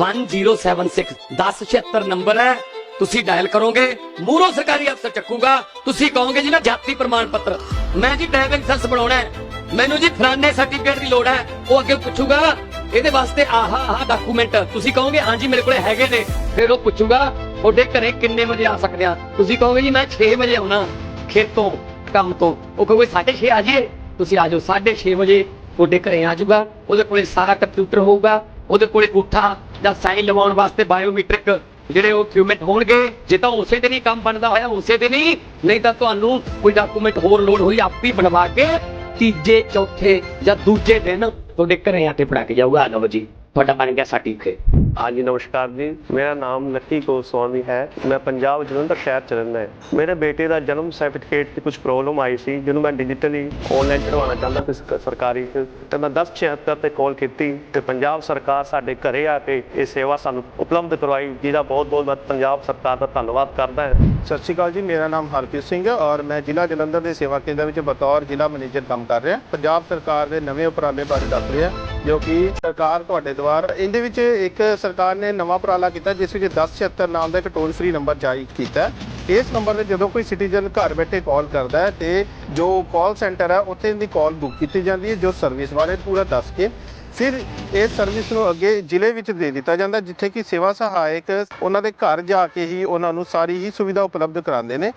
1076 1076 number ਹੈ। ਤੁਸੀਂ dial ਕਰੋਗੇ, ਮੂਰੋ ਸਰਕਾਰੀ ਅਫਸਰ ਚੱਕੂਗਾ। ਤੁਸੀਂ ਕਹੋਗੇ ਜੀ ਨਾ ਜਾਤੀ ਪ੍ਰਮਾਣ ਪੱਤਰ। ਮੈਂ ਜੀ ਡਰਾਈਵਿੰਗ ਲਾਇਸੈਂਸ ਬਣਾਉਣਾ ਹੈ। ਮੈਨੂੰ ਜੀ ਫਲਾਣੇ ਸਰਟੀਫਿਕੇਟ ਦੀ ਲੋੜ ਹੈ। ਉਹ ਅੱਗੇ ਪੁੱਛੂਗਾ, ਇਹਦੇ ਵਾਸਤੇ ਆਹਾ ਆਹਾ ਡਾਕੂਮੈਂਟ ਤੁਸੀਂ ਕਹੋਗੇ ਹਾਂਜੀ ਮੇਰੇ ਕੋਲੇ ਹੈਗੇ ਨੇ। ਫਿਰ ਉਹ ਪੁੱਛੂਗਾ, ਤੁਹਾਡੇ ਘਰੇ ਕਿੰਨੇ ਵਜੇ ਆ ਸਕਦੇ ਆ? ਤੁਸੀਂ ਕਹੋਗੇ ਜੀ, ਮੈਂ 6 ਵਜੇ ਆਉਣਾ। ਖੇਤੋਂ, ਕੰਮ ਤੋਂ। ਉਹ ਕਹੋਗੇ 6:30 ਆ ਜਾਈਏ। ਤੁਸੀਂ ਆ ਜਾਓ 6:30 ਵਜੇ ਤੁਹਾਡੇ ਘਰੇ ਆ ਜਾਊਗਾ। ਉਹਦੇ ਕੋਲੇ ਸਾਰਾ ਕੰਪਿਊਟਰ ਹੋਊਗਾ। ਉਹਦੇ ਕੋਲੇ ਉਠਾ ਜਾਂ ਸਾਈਨ ਲਵਾਉਣ ਵਾਸਤੇ ਬਾਇਓਮੈਟ੍ਰਿਕ ਜਿਹੜੇ ਉਹ ਡਾਕੂਮੈਂਟ ਹੋਣਗੇ, ਜੇ ਤਾਂ ਉਸੇ ਦਿਨ ਹੀ ਕੰਮ ਬਣਦਾ ਹੋਇਆ, ਉਸੇ ਦਿਨ ਹੀ ਨਹੀਂ ਤਾਂ ਤੁਹਾਨੂੰ ਕੋਈ ਡਾਕੂਮੈਂਟ ਹੋਰ ਲੋਡ ਹੋਈ, ਆਪ ਹੀ ਬਣਵਾ ਕੇ ਤੀਜੇ, ਚੌਥੇ ਜਾਂ ਦੂਜੇ ਦਿਨ ਤੁਹਾਡੇ ਘਰੇ ਆ ਕੇ ਫੜਾ ਕੇ ਜਾਊਗਾ। ਆ ਲਓ ਜੀ, ਤੁਹਾਡਾ ਬਣ ਗਿਆ ਸਰਟੀਫਿਕੇਟ ਹਾਂਜੀ, ਨਮਸਕਾਰ ਜੀ। ਮੇਰਾ ਨਾਮ ਲੱਕੀ ਗੋਸਵਾਮੀ ਹੈ। ਮੈਂ ਪੰਜਾਬ ਜਲੰਧਰ ਸ਼ਹਿਰ ਚ ਰਹਿੰਦਾ ਹਾਂ। ਮੇਰੇ ਬੇਟੇ ਦਾ ਜਨਮ ਸਰਟੀਫਿਕੇਟ ਦੀ ਕੁਝ ਪ੍ਰੋਬਲਮ ਆਈ ਸੀ, ਜਿਹਨੂੰ ਮੈਂ ਡਿਜੀਟਲੀ ਆਨਲਾਈਨ ਚੜਵਾਉਣਾ ਚਾਹੁੰਦਾ ਸੀ ਸਰਕਾਰੀ ਚ। ਤੇ ਮੈਂ 1076 ਤੇ ਕਾਲ ਕੀਤੀ ਤੇ ਪੰਜਾਬ ਸਰਕਾਰ ਸਾਡੇ ਘਰੇ ਆ ਕੇ ਇਹ ਸੇਵਾ ਸਾਨੂੰ ਉਪਲਬਧ ਕਰਵਾਈ, ਜਿਹਦਾ ਬਹੁਤ ਬਹੁਤ ਮੈਂ ਪੰਜਾਬ ਸਰਕਾਰ ਦਾ ਧੰਨਵਾਦ ਕਰਦਾ ਹਾਂ। ਸਤਿ ਸ਼੍ਰੀ ਅਕਾਲ ਜੀ, ਮੇਰਾ ਨਾਮ ਹਰਪ੍ਰੀਤ ਸਿੰਘ ਹੈ ਔਰ ਮੈਂ ਜ਼ਿਲ੍ਹਾ ਜਲੰਧਰ ਦੇ ਸੇਵਾ ਕੇਂਦਰ ਵਿੱਚ ਬਤੌਰ ਜ਼ਿਲ੍ਹਾ ਮੈਨੇਜਰ ਕੰਮ ਕਰ ਰਿਹਾ। ਪੰਜਾਬ ਸਰਕਾਰ ਦੇ ਨਵੇਂ ਉਪਰਾਲੇ ਬਾਰੇ ਦੱਸ ਰਿਹਾ। ਜੋ ਕਿ ਸਰਕਾਰ ਤੁਹਾਡੇ ਦੁਆਰ, ਇਹਦੇ ਵਿੱਚ ਇੱਕ ਸਰਕਾਰ ਨੇ ਨਵਾਂ ਉਪਰਾਲਾ ਕੀਤਾ, ਜਿਸ ਵਿੱਚ 1076 ਨਾਮ ਦਾ ਇੱਕ ਟੋਲ ਫ੍ਰੀ ਨੰਬਰ ਜਾਰੀ ਕੀਤਾ। ਇਸ ਨੰਬਰ ਤੇ ਜਦੋਂ ਕੋਈ ਸਿਟੀਜ਼ਨ ਘਰ ਬੈਠੇ ਕਾਲ ਕਰਦਾ ਹੈ, ਤੇ ਜੋ ਕਾਲ ਸੈਂਟਰ ਹੈ, ਉੱਥੇ ਦੀ ਕਾਲ ਬੁੱਕ ਕੀਤੀ ਜਾਂਦੀ ਹੈ, ਜੋ ਸਰਵਿਸ ਬਾਰੇ ਪੂਰਾ ਦੱਸ ਕੇ। ਫਿਰ ਇਸ ਸਰਵਿਸ ਨੂੰ ਅੱਗੇ ਜ਼ਿਲ੍ਹੇ ਵਿੱਚ ਦੇ ਦਿੱਤਾ ਜਾਂਦਾ, ਜਿੱਥੇ ਕਿ ਸੇਵਾ ਸਹਾਇਕ ਉਹਨਾਂ ਦੇ ਘਰ ਜਾ ਕੇ ਹੀ ਉਹਨਾਂ ਨੂੰ ਸਾਰੀ ਹੀ ਸੁਵਿਧਾ ਉਪਲਬਧ ਕਰਾਉਂਦੇ ਨੇ।